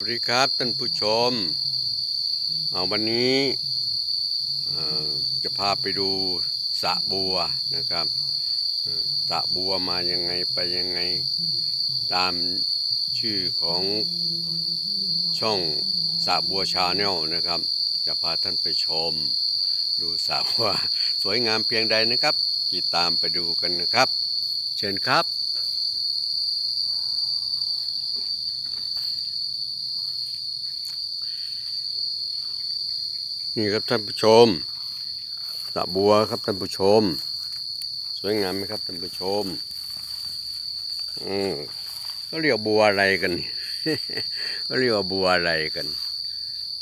สวัสดีครับท่านผู้ชมเอาวันนี้จะพาไปดูสระบัวนะครับสระบัวมายังไงไปยังไงตามชื่อของช่องสระบัวชาแนลนะครับ จะพาท่านไปชม ดูสระบัวสวยงามเพียงใดนะครับ ติดตามไปดูกันนะครับ เชิญครับ นี่ครับท่านผู้ชมสระบัวครับท่านผู้ชม สวยงามไหมครับท่านผู้ชมอืมก็เรียกบัวอะไรกันก็เรียกว่าบัวอะไรกัน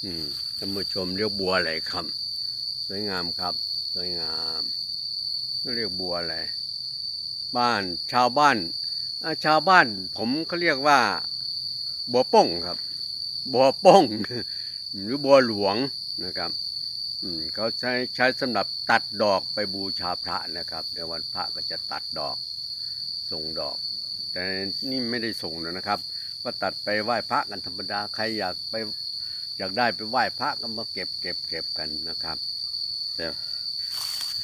อืมท่านผู้ชมเรียกบัวอะไรครับ สวยงามครับ สวยงามก็เรียกบัวอะไร บ้านชาวบ้านชาวบ้าน ผมเขาเรียกว่า บัวป้งครับ บัวป้งหรือบัวหลวงนะครับ เขาใช้ใช้สำหรับตัดดอกไปบูชาพระนะครับ ในวันพระก็จะตัดดอกส่งดอก แต่นี่ไม่ได้ส่งนะครับ ก็ตัดไปไหว้พระกันธรรมดาใครอยากไปอยากได้ไปไหว้พระก็มาเก็บเก็บเก็บกันนะครับ แต่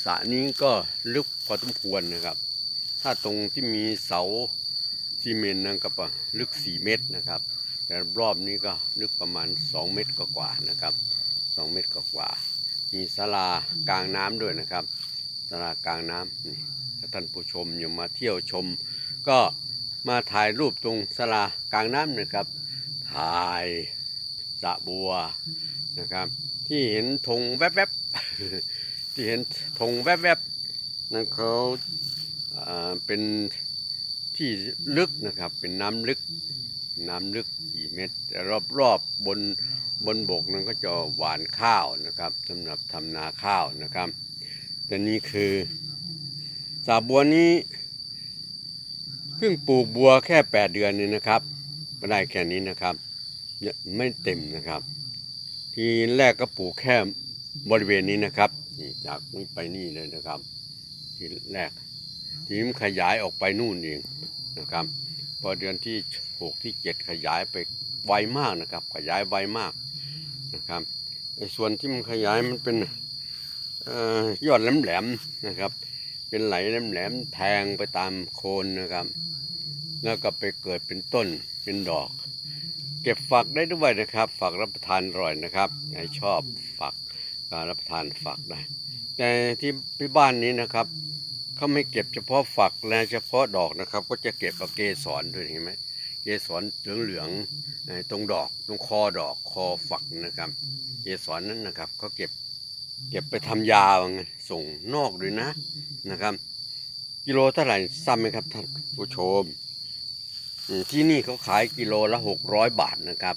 สระนี้ก็ลึกพอสมควรนะครับ ถ้าตรงที่มีเสาซีเมนต์นั่นก็ปะลึกสี่เมตรนะครับ แต่รอบนี้ก็ลึกประมาณสองเมตรกว่าๆนะครับสองเมตรกว่าๆ มีศาลากลางน้ำด้วยนะครับศาลากลางน้ำนี่ท่านผู้ชมอยู่มาเที่ยวชม ก็มาถ่ายรูปตรงศาลากลางน้ำนะครับ ถ่ายสะบัวนะครับ ที่เห็นธงแวบๆที่เห็นธงแวบๆนั่นเขาอ่าเป็นที่ลึกนะครับเป็นน้ำลึกน้ำลึก 4 เมตรแต่รอบๆบบน บนบกนั้นก็จะหวานข้าวนะครับสำหรับทำนาข้าวนะครับแต่นี่คือสาบัวนี้เพิ่งปลูกบัวแค่ 8 เดือนนี่นะครับก็ได้แค่นี้นะครับยังไม่เต็มนะครับ ทีแรกก็ปลูกแค่บริเวณนี้นะครับนี่จากนี้ไปนี่เลยนะครับ ทีแรก ทีนี้มันขยายออกไปนู่นเองนะครับ พอเดือนที่หกที่เจ็ดขยายไปไวมากนะครับ ขยายไวมาก นะครับไอ้ส่วนที่มันขยายมันเป็นออยอดแหลมๆนะครับ เป็นไหลแหลมๆแทงไปตามโคนนะครับ แล้วก็ไปเกิดเป็นต้นเป็นดอก เก็บฝักได้ด้วยนะครับ ฝักรับประทานอร่อยนะครับใครชอบฝักการรับประทานฝักได้แต่ที่ที่บ้านนี้นะครับเขาไม่เก็บเฉพาะฝักและเฉพาะดอกนะครับ ก็จะเก็บเกสรด้วยเห็นไหม เกสรเหลืองๆเอ่อตรงดอกตรงคอดอกคอฝักนะครับ เกสรนั้นนะครับเขาเก็บเก็บไปทำยาว่างั้นส่งนอกด้วยนะนะครับ กิโลเท่าไหร่ซ้ำไหมครับท่านผู้ชมอืมที่นี่เขาขายกิโลละหกร้อยบาทนะครับ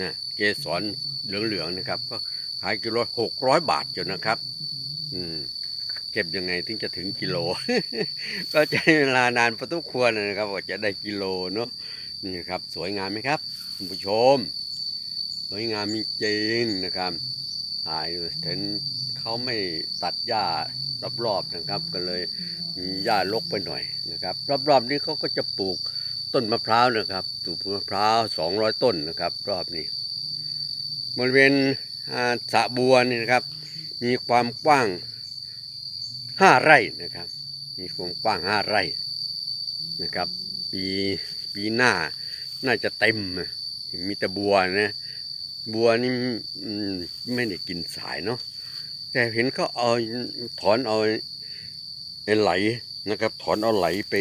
นะเกสรเหลืองๆนะครับ ก็ขายกิโลหกร้อยบาทอยู่นะครับ อืมเก็บยังไงถึงจะถึงกิโล ก็ใช้เวลานานพอสมควรนะครับว่าจะได้กิโลเนาะ นี่ครับสวยงามไหมครับคุณผู้ชม สวยงามจริงๆนะครับถ่ายเห็นเขาไม่ตัดหญ้ารอบๆนะครับ ก็เลยมีหญ้ารกไปหน่อยนะครับ รอบๆนี้เขาก็จะปลูกต้นมะพร้าวนะครับปลูกมะพร้าวสองร้อยต้นนะครับ รอบนี้บริเวณสระบัวนี่นะครับ มีความกว้างห้าไร่นะครับ มีความกว้างห้าไร่นะครับ ปี ปีหน้า น่าจะเต็ม มีแต่บัวนะบัวนี่ไม่ได้กินสายเนาะแต่เห็นเขาเอาถอนเอาไอไหลนะครับ ถอนเอาไหลไป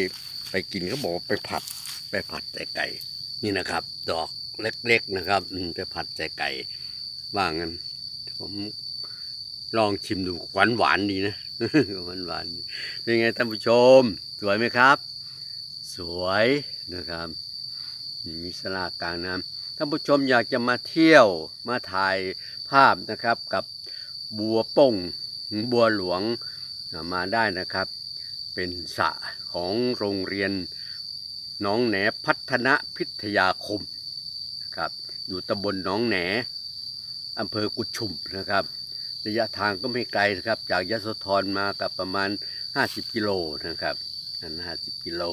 ไปกินเขาบอกไปผัด ไปผัดใส่ไก่ นี่นะครับ ดอกเล็ก ๆนะครับไปผัดใส่ไก่ว่างั้นผมลองชิมดูหวานหวานๆดีนะหวานหวานๆดีเป็นไงท่านผู้ชม สวยไหมครับ สวยนะครับมีสลากลางน้ำท่านผู้ชมอยากจะมาเที่ยวมาถ่ายภาพนะครับกับบัวป่งบัวหลวงมาได้นะครับ เป็นสระของโรงเรียนหน้องแหนพัฒนพิทยาคมนะครับอยู่ตำบลหน้องแหนอำเภอกุชุมนะครับ ระยะทางก็ไม่ไกลนะครับ จากยโสธรมากับประมาณ 50 กิโลนะครับนั่น50 กิโล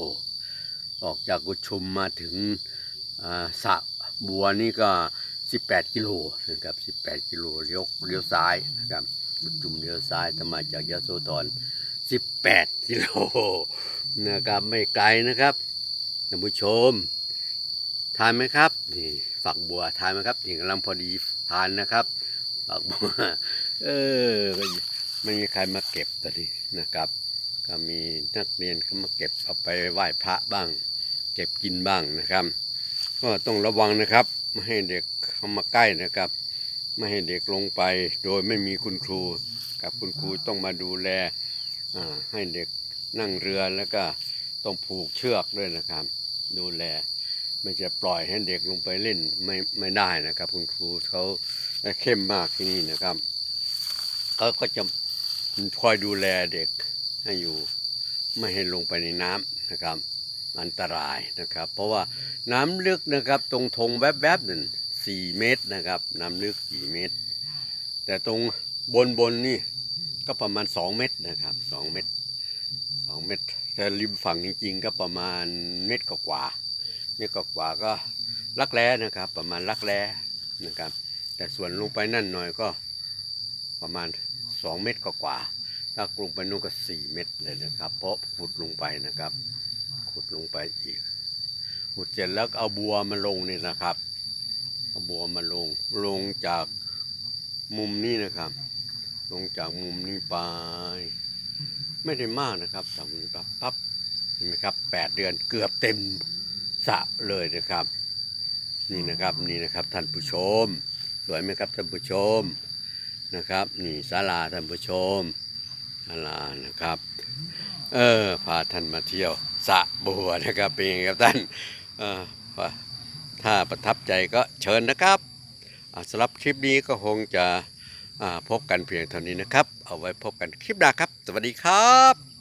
ออกจากกุชุมมาถึงสระบัวนี่ก็ 18 กิโลนะครับ 18 กิโลเลี้ยวเลี้ยวซ้ายนะครับจุ่มเลี้ยวซ้ายถ้ามาจากยะโสธร18 กิโลนะครับไม่ไกลนะครับท่านผู้ชม ทานไหมครับนี่ฝักบัวทานไหมครับนี่กำลังพอดีทานนะครับฝักบัวเออไม่มีใครมาเก็บตอนนี้นะครับ ก็มีนักเรียนเขามาเก็บเอาไปไหว้พระบ้าง เก็บกินบ้างนะครับ ก็ต้องระวังนะครับ ไม่ให้เด็กเข้ามาใกล้นะครับ ไม่ให้เด็กลงไปโดยไม่มีคุณครู กับคุณครูต้องมาดูแลให้เด็กนั่งเรือแล้วก็ต้องผูกเชือกด้วยนะครับ ดูแลไม่จะปล่อยให้เด็กลงไปเล่นไม่ไม่ได้นะครับ คุณครูเขาเข้มมากที่นี่นะครับเขาก็จะคอยดูแลเด็ก ให้อยู่ไม่ให้ลงไปในน้ำนะครับ อันตรายนะครับ เพราะว่าน้ำลึกนะครับ ตรงธงแวบๆหนั่นสี่เมตรนะครับ น้ำลึกสี่เมตร แต่ตรงบนบนๆนี่ก็ประมาณสองเมตรนะครับสองเมตรสองเมตร แต่ริมฝั่งจริง ๆ ก็ประมาณเมตรกว่าเมตรกว่าก็ลักแร้นะครับ ประมาณลักแร้นะครับ แต่ส่วนลงไปนั่นหน่อยก็ประมาณสองเมตรกว่า ถ้ากลงไปนู่นก็สี่เมตรเลยนะครับ เพราะขุดลงไปนะครับ ขุดลงไปอีก ขุดเสร็จแล้วเอาบัวมาลงนี่นะครับเอาบัวมาลงลงจากมุมนี้นะครับ ลงจากมุมนี้ไป ไม่ได้มากนะครับจากมุมนี้ปั๊บปั๊บเห็นไหมครับแปดเดือนเกือบเต็มสระเลยนะครับ นี่นะครับนี่นะครับท่านผู้ชม สวยไหมครับท่านผู้ชมนะครับ นี่ศาลาท่านผู้ชม ศาลานะครับ เออ พาท่านมาเที่ยวสะบัวนะครับ เป็นยังไงครับท่านเออถ้าประทับใจก็เชิญนะครับอ่าสำหรับคลิปนี้ก็คงจะพบกันเพียงเท่านี้นะครับ เอาไว้พบกันคลิปหน้าครับ สวัสดีครับ